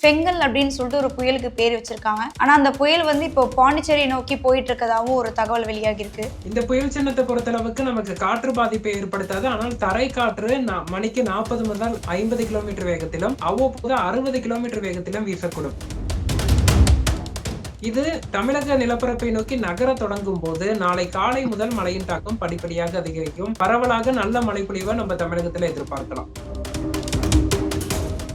செங்கல் அப்படின்னு சொல்லிட்டு ஒரு புயலுக்கு பேர் வச்சிருக்காங்க. ஆனா அந்த புயல் வந்து இப்போ பாண்டிச்சேரி நோக்கி போயிட்டு இருக்கதாகவும் ஒரு தகவல் வெளியாகி இருக்கு இந்த புயல் சின்னத்தை பொறுத்தளவுக்கு நமக்கு காற்று பாதிப்பை ஏற்படுத்தாது. ஆனால் தரை காற்று நா- மணிக்கு நாற்பது முதல் ஐம்பது கிலோமீட்டர் வேகத்திலும் அவ்வப்போது அறுபது கிலோமீட்டர் வேகத்திலும் வீசக்கூடும். இது தமிழக நிலப்பரப்பை நோக்கி நகர தொடங்கும் போது நாளை காலை முதல் மழையின் தாக்கம் படிப்படியாக அதிகரிக்கும். பரவலாக நல்ல மழைப்பொழிவை நம்ம தமிழகத்துல எதிர்பார்க்கலாம்.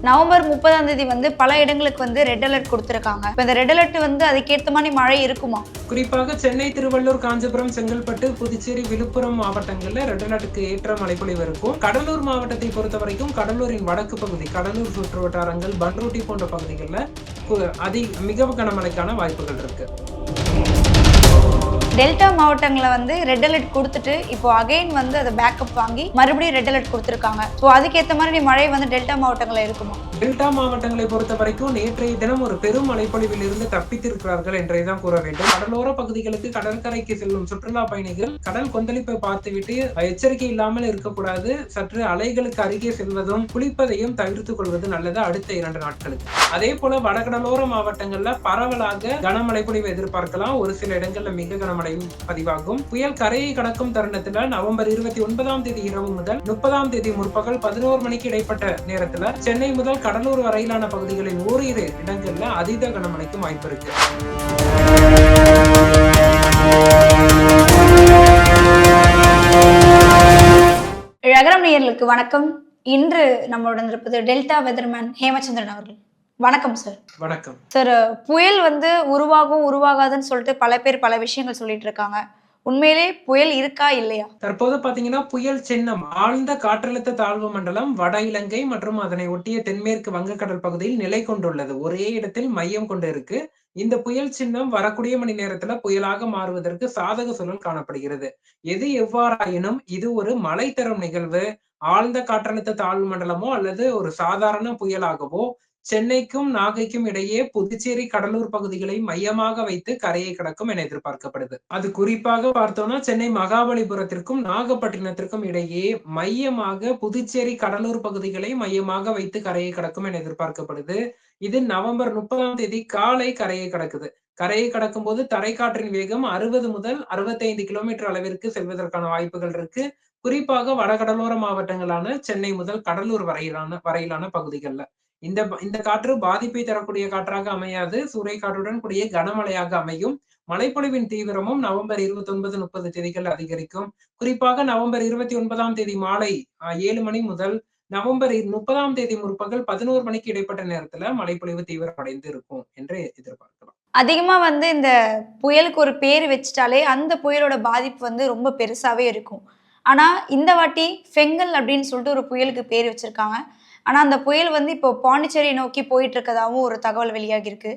நவம்பர் முப்பதாம் தேதி வந்து பல இடங்களுக்கு வந்து ரெட் அலர்ட் கொடுத்துருக்காங்க. இப்போ இந்த ரெட் அலர்ட் வந்து அதுக்கேற்ற மாதிரி மழை இருக்குமா? குறிப்பாக சென்னை திருவள்ளூர் காஞ்சிபுரம் செங்கல்பட்டு புதுச்சேரி விழுப்புரம் மாவட்டங்களில் ரெட் அலர்ட்டுக்கு ஏற்ற மழைப்பொழிவு இருக்கும். கடலூர் மாவட்டத்தை பொறுத்த வரைக்கும் கடலூரின் வடக்கு பகுதி கடலூர் சுற்று வட்டாரங்கள் பன்ருட்டி போன்ற பகுதிகளில் அதிக மிக கனமழைக்கான வாய்ப்புகள் இருக்கு. டெல்டா மாவட்டங்களை வந்து ரெட் அலர்ட் கொடுத்துட்டு இப்போ அகைன் வந்து அதை பேக்கப் வாங்கி மறுபடியும் ரெட் அலர்ட் கொடுத்துருக்காங்க. ஸோ அதுக்கேற்ற மாதிரி மழை வந்து டெல்டா மாவட்டங்களில் இருக்குமா? டெல்டா மாவட்டங்களை பொறுத்த வரைக்கும் நேற்றைய தினம் ஒரு பெரும் மழைப்பொழிவில் இருந்து தப்பித்திருக்கிறார்கள் என்றே தான் கூற வேண்டும். கடலோர பகுதிகளுக்கு கடற்கரைக்கு செல்லும் சுற்றுலா பயணிகள் கடல் கொந்தளிப்பை பார்த்துவிட்டு எச்சரிக்கை இல்லாமல் இருக்கக்கூடாது. சற்று அலைகளுக்கு அருகே செல்வதும் குளிப்பதையும் தவிர்த்துக் கொள்வது நல்லது அடுத்த இரண்டு நாட்களுக்கு. அதே போல வடகடலோர மாவட்டங்கள்ல பரவலாக கனமழை பொழிவை எதிர்பார்க்கலாம். ஒரு சில இடங்கள்ல மிக கனமழையும் பதிவாகும். புயல் கரையை கடக்கும் தருணத்தில் நவம்பர் இருபத்தி ஒன்பதாம் தேதி இரவு முதல் முப்பதாம் தேதி முற்பகல் பதினோரு மணிக்கு இடைப்பட்ட நேரத்தில் சென்னை முதல் கடலூர் வரையிலான பகுதிகளில் ஓரிரு இடங்களில் அதீத கனமழைக்கும் வாய்ப்பு இருக்கு. நகரம் நேயர்களுக்கு வணக்கம். இன்று நம்மளுடன் இருப்பது டெல்டா வெதர்மேன் ஹேமச்சந்திரன் அவர்கள். வணக்கம் சார் வணக்கம். சார் புயல் வந்து உருவாகும் உருவாகாதுன்னு சொல்லிட்டு பல பேர் பல விஷயங்கள் சொல்லிட்டு இருக்காங்க. உண்மையிலே புயல் இருக்கா இல்லையா? தற்போது பாத்தீங்கன்னா புயல் சின்னம். ஆழ்ந்த காற்றழுத்த தாழ்வு மண்டலம் வட இலங்கை மற்றும் அதனை ஒட்டிய தென்மேற்கு வங்கக்கடல் பகுதியில் நிலை கொண்டுள்ளது. ஒரே இடத்தில் மையம் கொண்டு இருக்கு. இந்த புயல் சின்னம் வரக்கூடிய மணி நேரத்துல புயலாக மாறுவதற்கு சாதக சூழல் காணப்படுகிறது. எது எவ்வாறாயினும் இது ஒரு மழை தரும் நிகழ்வு. ஆழ்ந்த காற்றழுத்த தாழ்வு மண்டலமோ அல்லது ஒரு சாதாரண புயலாகவோ சென்னைக்கும் நாகைக்கும் இடையே புதுச்சேரி கடலூர் பகுதிகளை மையமாக வைத்து கரையை கடக்கும் என எதிர்பார்க்கப்படுது. அது குறிப்பாக பார்த்தோம்னா சென்னை மகாபலிபுரத்திற்கும் நாகப்பட்டினத்திற்கும் இடையே மையமாக புதுச்சேரி கடலூர் பகுதிகளை மையமாக வைத்து கரையை கடக்கும் என எதிர்பார்க்கப்படுது. இது நவம்பர் முப்பதாம் தேதி காலை கரையை கடக்குது. கரையை கடக்கும் போது தரைக்காற்றின் வேகம் அறுபது முதல் அறுபத்தைந்து கிலோமீட்டர் அளவிற்கு செல்வதற்கான வாய்ப்புகள் இருக்கு. குறிப்பாக வடகடலோர மாவட்டங்களான சென்னை முதல் கடலூர் வரையிலான வரையிலான பகுதிகள்ல. இந்த இந்த காற்று பாதிப்பை தரக்கூடிய காற்றாக அமையாது. சூறைக்காற்றுடன் கூடிய கனமழையாக அமையும். மழைப்பொழிவின் தீவிரமும் நவம்பர் இருபத்தி ஒன்பது முப்பது தேதிகள் அதிகரிக்கும். குறிப்பாக நவம்பர் இருபத்தி ஒன்பதாம் தேதி மாலை ஏழு மணி முதல் நவம்பர் முப்பதாம் தேதி முற்பகல் பதினோரு மணிக்கு இடைப்பட்ட நேரத்துல மழைப்பொழிவு தீவிரமடைந்து இருக்கும் என்று எதிர்பார்க்கலாம். அதிகமா வந்து இந்த புயலுக்கு ஒரு பேர் வச்சுட்டாலே அந்த புயலோட பாதிப்பு வந்து ரொம்ப பெருசாவே இருக்கும். ஆனா இந்த வாட்டி ஃபெங்கல் அப்படின்னு சொல்லிட்டு ஒரு புயலுக்கு பேர் வச்சிருக்காங்க. ஆனால் அந்த புயல் வந்து இப்போ பாண்டிச்சேரி நோக்கி போயிட்டு இருக்கதாகவும் ஒரு தகவல் வெளியாகி இருக்கு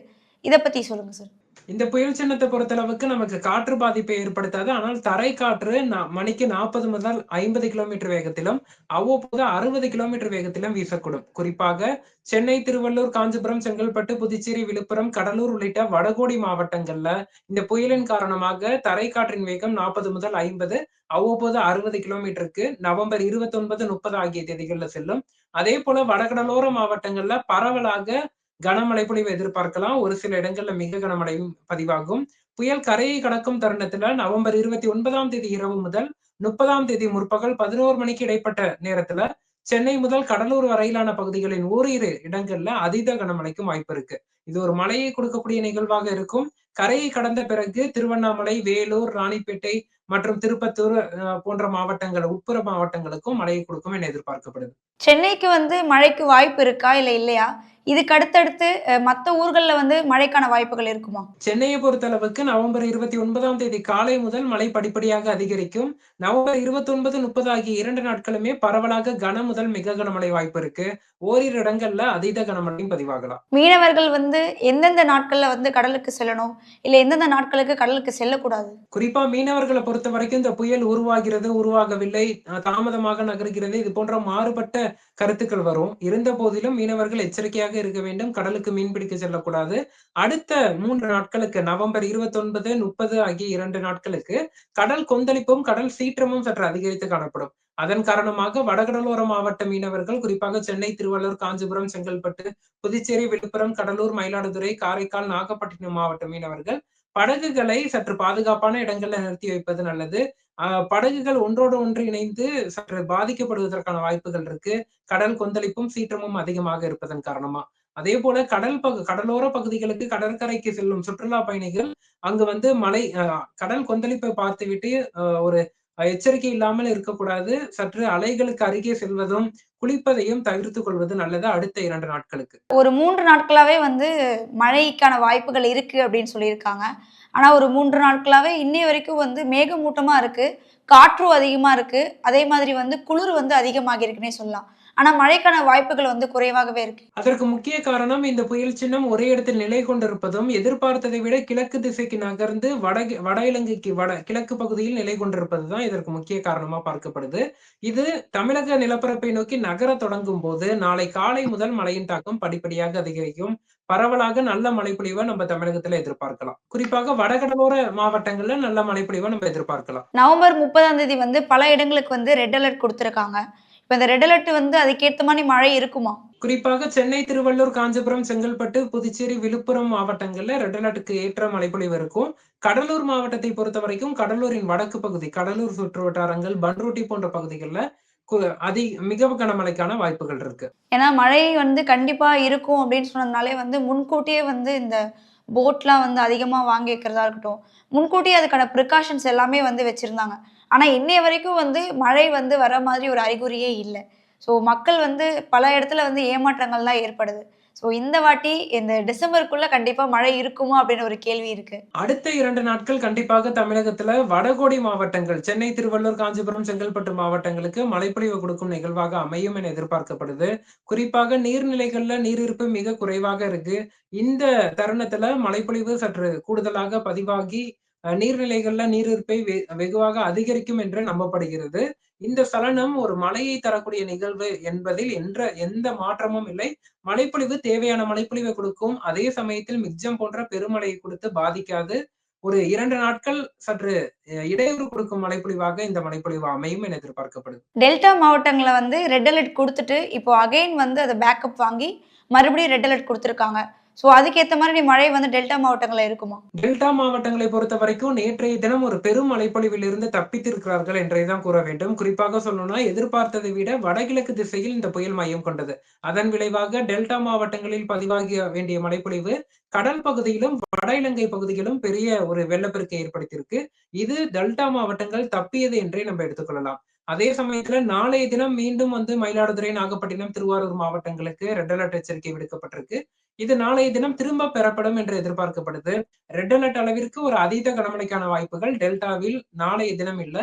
இதை பற்றி சொல்லுங்கள் சார். இந்த புயல் சின்னத்தை பொறுத்தளவுக்கு நமக்கு காற்று பாதிப்பை ஏற்படுத்தாது. ஆனால் தரை காற்று நா- மணிக்கு நாற்பது முதல் ஐம்பது கிலோமீட்டர் வேகத்திலும் அவ்வப்போது அறுபது கிலோமீட்டர் வேகத்திலும் வீசக்கூடும். குறிப்பாக சென்னை திருவள்ளூர் காஞ்சிபுரம் செங்கல்பட்டு புதுச்சேரி விழுப்புரம் கடலூர் உள்ளிட்ட வடகோடி மாவட்டங்கள்ல இந்த புயலின் காரணமாக தரை காற்றின் வேகம் நாற்பது முதல் ஐம்பது அவ்வப்போது அறுபது கிலோமீட்டருக்கு நவம்பர் இருபத்தி ஒன்பது முப்பது ஆகிய தேதிகள்ல செல்லும். அதே போல வடகடலோர மாவட்டங்கள்ல பரவலாக கனமழை பொழிவு எதிர்பார்க்கலாம். ஒரு சில இடங்கள்ல மிக கனமழையும் பதிவாகும். புயல் கரையை கடக்கும் தருணத்துல நவம்பர் இருபத்தி ஒன்பதாம் தேதி இரவு முதல் முப்பதாம் தேதி முற்பகல் பதினோரு மணிக்கு இடைப்பட்ட நேரத்துல சென்னை முதல் கடலூர் வரையிலான பகுதிகளின் ஓரிரு இடங்கள்ல அதீத கனமழைக்கும் வாய்ப்பு இருக்கு. இது ஒரு மழையை கொடுக்கக்கூடிய நிகழ்வாக இருக்கும். கரையை கடந்த பிறகு திருவண்ணாமலை வேலூர் ராணிப்பேட்டை மற்றும் திருப்பத்தூர் அஹ், போன்ற மாவட்டங்கள் உட்புற மாவட்டங்களுக்கும் மழையை கொடுக்கும் என எதிர்பார்க்கப்படுது. சென்னைக்கு வந்து மழைக்கு வாய்ப்பு இருக்கா இல்லை இல்லையா? இதுக்கு அடுத்தடுத்து மத்த ஊர்கள்ல வந்து மழைக்கான வாய்ப்புகள் இருக்குமா? சென்னையை பொறுத்தளவுக்கு நவம்பர் இருபத்தி ஒன்பதாம் தேதி காலை முதல் மழை படிப்படியாக அதிகரிக்கும். நவம்பர் இருபத்தி ஒன்பது முப்பது ஆகிய இரண்டு நாட்களுமே பரவலாக கன முதல் மிக கனமழை வாய்ப்பு இருக்கு. ஓரிரு இடங்கள்ல அதீத கனமழையும் பதிவாகலாம். மீனவர்கள் வந்து எந்தெந்த நாட்கள்ல வந்து கடலுக்கு செல்லணும்? இல்ல எந்தெந்த நாட்களுக்கு கடலுக்கு செல்லக்கூடாது? குறிப்பா மீனவர்களை பொறுத்த வரைக்கும் இந்த புயல் உருவாகிறது உருவாகவில்லை. தாமதமாக நகர்கிறது. இது போன்ற மாறுபட்ட கருத்துக்கள் வரும். இருந்த போதிலும் மீனவர்கள் எச்சரிக்கையாக இருக்க வேண்டும். கடலுக்கு மீன்பிடிக்க செல்லக்கூடாது. அடுத்த மூன்று நாட்களுக்கு நவம்பர் இருபத்தி ஒன்பது முப்பது ஆகிய இரண்டு நாட்களுக்கு கடல் கொந்தளிப்பும் கடல் சீற்றமும் சற்று அதிகரித்து காணப்படும். அதன் காரணமாக வடகடலோர மாவட்ட மீனவர்கள் குறிப்பாக சென்னை திருவள்ளூர் காஞ்சிபுரம் செங்கல்பட்டு புதுச்சேரி விழுப்புரம் கடலூர் மயிலாடுதுறை காரைக்கால் நாகப்பட்டினம் மாவட்ட மீனவர்கள் படகுகளை சற்று பாதுகாப்பான இடங்கள்ல நிறுத்தி வைப்பது நல்லது. ஆஹ் படகுகள் ஒன்றோடு ஒன்று இணைந்து சற்று பாதிக்கப்படுவதற்கான வாய்ப்புகள் இருக்கு. கடல் கொந்தளிப்பும் சீற்றமும் அதிகமாக இருப்பதன் காரணமா. அதே போல கடல் பகு கடலோர பகுதிகளுக்கு கடற்கரைக்கு செல்லும் சுற்றுலா பயணிகள் அங்கு வந்து மலை கடல் கொந்தளிப்பை பார்த்துவிட்டு ஒரு எச்சரிக்கை இல்லாமல் இருக்கக்கூடாது. சற்று அலைகளுக்கு அருகே செல்வதும் குளிப்பதையும் தவிர்த்து கொள்வது நல்லது அடுத்த இரண்டு நாட்களுக்கு. ஒரு மூன்று நாட்களாவே வந்து மழைக்கான வாய்ப்புகள் இருக்கு அப்படின்னு சொல்லியிருக்காங்க. ஆனா ஒரு மூன்று நாட்களாவே இன்னை வரைக்கும் வந்து மேகமூட்டமா இருக்கு காற்றும் அதிகமா இருக்கு. அதே மாதிரி வந்து குளிர் வந்து அதிகமாக இருக்குன்னே சொல்லலாம். ஆனா மழைக்கான வாய்ப்புகள் வந்து குறைவாகவே இருக்கு. அதற்கு முக்கிய காரணம் இந்த புயல் சின்னம் ஒரே இடத்தில் நிலை கொண்டிருப்பதும் எதிர்பார்த்ததை விட கிழக்கு திசைக்கு நகர்ந்து வட வட இலங்கைக்கு வட கிழக்கு பகுதியில் நிலை கொண்டிருப்பதுதான் இதற்கு முக்கிய காரணமா பார்க்கப்படுது. இது தமிழக நிலப்பரப்பை நோக்கி நகர தொடங்கும் போது நாளை காலை முதல் மழையின் தாக்கம் படிப்படியாக அதிகரிக்கும். பரவலாக நல்ல மழைப்பொழிவை நம்ம தமிழகத்துல எதிர்பார்க்கலாம். குறிப்பாக வடகடலோர மாவட்டங்கள்ல நல்ல மழைப்பொழிவை நம்ம எதிர்பார்க்கலாம். நவம்பர் முப்பதாம் தேதி வந்து பல இடங்களுக்கு வந்து ரெட் அலர்ட் கொடுத்துருக்காங்க. இப்போ இந்த ரெட் அலர்ட் வந்து அதுக்கேற்ற மாதிரி மழை இருக்குமா? குறிப்பாக சென்னை திருவள்ளூர் காஞ்சிபுரம் செங்கல்பட்டு புதுச்சேரி விழுப்புரம் மாவட்டங்கள்ல ரெட் அலர்ட்டுக்கு ஏற்ற மழைப்பொழிவு இருக்கும். கடலூர் மாவட்டத்தை பொறுத்த வரைக்கும் கடலூரின் வடக்கு பகுதி கடலூர் சுற்று வட்டாரங்கள் பன்ருட்டி போன்ற பகுதிகளில் அதி மிக கனமழைக்கான வாய்ப்புகள் இருக்கு. ஏன்னா மழை வந்து கண்டிப்பா இருக்கும் அப்படின்னு சொன்னதுனாலே வந்து முன்கூட்டியே வந்து இந்த போட்லாம் வந்து அதிகமா வாங்கி வைக்கிறதா இருக்கட்டும். முன்கூட்டியே அதுக்கான ப்ரிகாஷன்ஸ் எல்லாமே வந்து வச்சிருந்தாங்க. ஆனால் இன்னைய வரைக்கும் வந்து மழை வந்து வர மாதிரி ஒரு அறிகுறியே இல்லை. ஸோ மக்கள் வந்து பல இடத்துல வந்து ஏமாற்றங்கள் தான் ஏற்படுது. ஸோ இந்த வாட்டி இந்த டிசம்பருக்குள்ள கண்டிப்பா மழை இருக்குமா அப்படின்னு ஒரு கேள்வி இருக்கு. அடுத்த இரண்டு நாட்கள் கண்டிப்பாக தமிழகத்துல வடகோடி மாவட்டங்கள் சென்னை திருவள்ளூர் காஞ்சிபுரம் செங்கல்பட்டு மாவட்டங்களுக்கு மழைப்பொழிவு கொடுக்கும் நிகழ்வாக அமையும் என எதிர்பார்க்கப்படுது. குறிப்பாக நீர்நிலைகள்ல நீரிருப்பு மிக குறைவாக இருக்கு. இந்த தருணத்துல மழைப்பொழிவு சற்று கூடுதலாக பதிவாகி நீர்நிலைகள்ல நீரிருப்பை வெ- வெகுவாக அதிகரிக்கும் என்று நம்பப்படுகிறது. இந்த சலனம் ஒரு மழையை தரக்கூடிய நிகழ்வு என்பதில் என்ற எந்த மாற்றமும் இல்லை. மழைப்பொழிவு தேவையான மழைப்பொழிவை கொடுக்கும். அதே சமயத்தில் மிக்ஜம் போன்ற பெருமழையை கொடுத்து பாதிக்காது. ஒரு இரண்டு நாட்கள் சற்று இடையூறு கொடுக்கும் மழைப்பொழிவாக இந்த மழைப்பொழிவு அமையும் என எதிர்பார்க்கப்படுது. டெல்டா மாவட்டங்களை வந்து ரெட் அலர்ட் கொடுத்துட்டு இப்போ அகைன் வந்து அதை பேக்கப் வாங்கி மறுபடியும் ரெட் அலர்ட் கொடுத்துருக்காங்க. ஸோ அதுக்கேற்ற மாதிரி நீ மழை வந்து டெல்டா மாவட்டங்களில் இருக்குமா? டெல்டா மாவட்டங்களை பொறுத்த வரைக்கும் நேற்றைய தினம் ஒரு பெரும் மழைப்பொழிவில் இருந்து தப்பித்திருக்கிறார்கள் என்றே தான் கூற வேண்டும். குறிப்பாக சொல்லணும்னா எதிர்பார்த்ததை விட வடகிழக்கு திசையில் இந்த புயல் மையம் கொண்டது. அதன் விளைவாக டெல்டா மாவட்டங்களில் பதிவாகிய வேண்டிய மழைப்பொழிவு கடல் பகுதியிலும் வட இலங்கை பகுதியிலும் பெரிய ஒரு வெள்ளப்பெருக்கை ஏற்படுத்தியிருக்கு. இது டெல்டா மாவட்டங்கள் தப்பியது என்றே நம்ம எடுத்துக்கொள்ளலாம். அதே சமயத்துல நாளைய தினம் மீண்டும் வந்து மயிலாடுதுறை நாகப்பட்டினம் திருவாரூர் மாவட்டங்களுக்கு ரெட் அலர்ட் எச்சரிக்கை விடுக்கப்பட்டிருக்கு. இது நாளைய தினம் திரும்ப பெறப்படும் என்று எதிர்பார்க்கப்படுது. ரெட் அலர்ட் அளவிற்கு ஒரு அதீத கனமழைக்கான வாய்ப்புகள் டெல்டாவில் நாளைய தினம் இல்ல.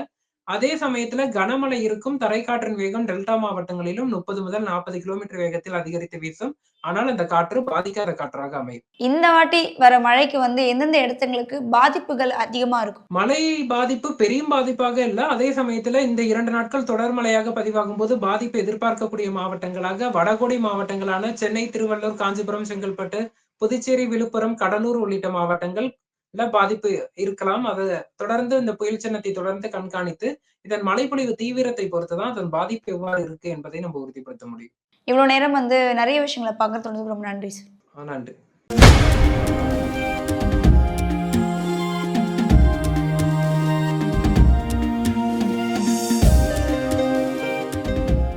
அதே சமயத்துல கனமழை இருக்கும் தரைக்காற்றின் வேகம் டெல்டா மாவட்டங்களிலும் முப்பது முதல் நாற்பது கிலோமீட்டர் வேகத்தில் அதிகரித்து வீசும். ஆனால் அந்த காற்று பாதிக்காத காற்றாக அமையும். இந்த வாட்டி வர மழைக்கு வந்து எந்தெந்த இடத்துங்களுக்கு பாதிப்புகள் அதிகமா இருக்கும்? மழை பாதிப்பு பெரிய பாதிப்பாக இல்ல. அதே சமயத்துல இந்த இரண்டு நாட்கள் தொடர் மழையாக பதிவாகும் போது பாதிப்பு எதிர்பார்க்கக்கூடிய மாவட்டங்களாக வடகோடி மாவட்டங்களான சென்னை திருவள்ளூர் காஞ்சிபுரம் செங்கல்பட்டு புதுச்சேரி விழுப்புரம் கடலூர் உள்ளிட்ட மாவட்டங்கள் பாதிப்பு இருக்கலாம். அதை தொடர்ந்து இந்த புயல் சின்னத்தை தொடர்ந்து கண்காணித்து இதன் மழைப்பொழிவு தீவிரத்தை பொறுத்துதான் அதன் பாதிப்பு எவ்வாறு இருக்கு என்பதை நம்ம உறுதிப்படுத்த முடியும். இவ்வளோ நேரம் வந்து நிறைய விஷயங்களை பகிர்ந்து ரொம்ப நன்றி சார். நன்றி.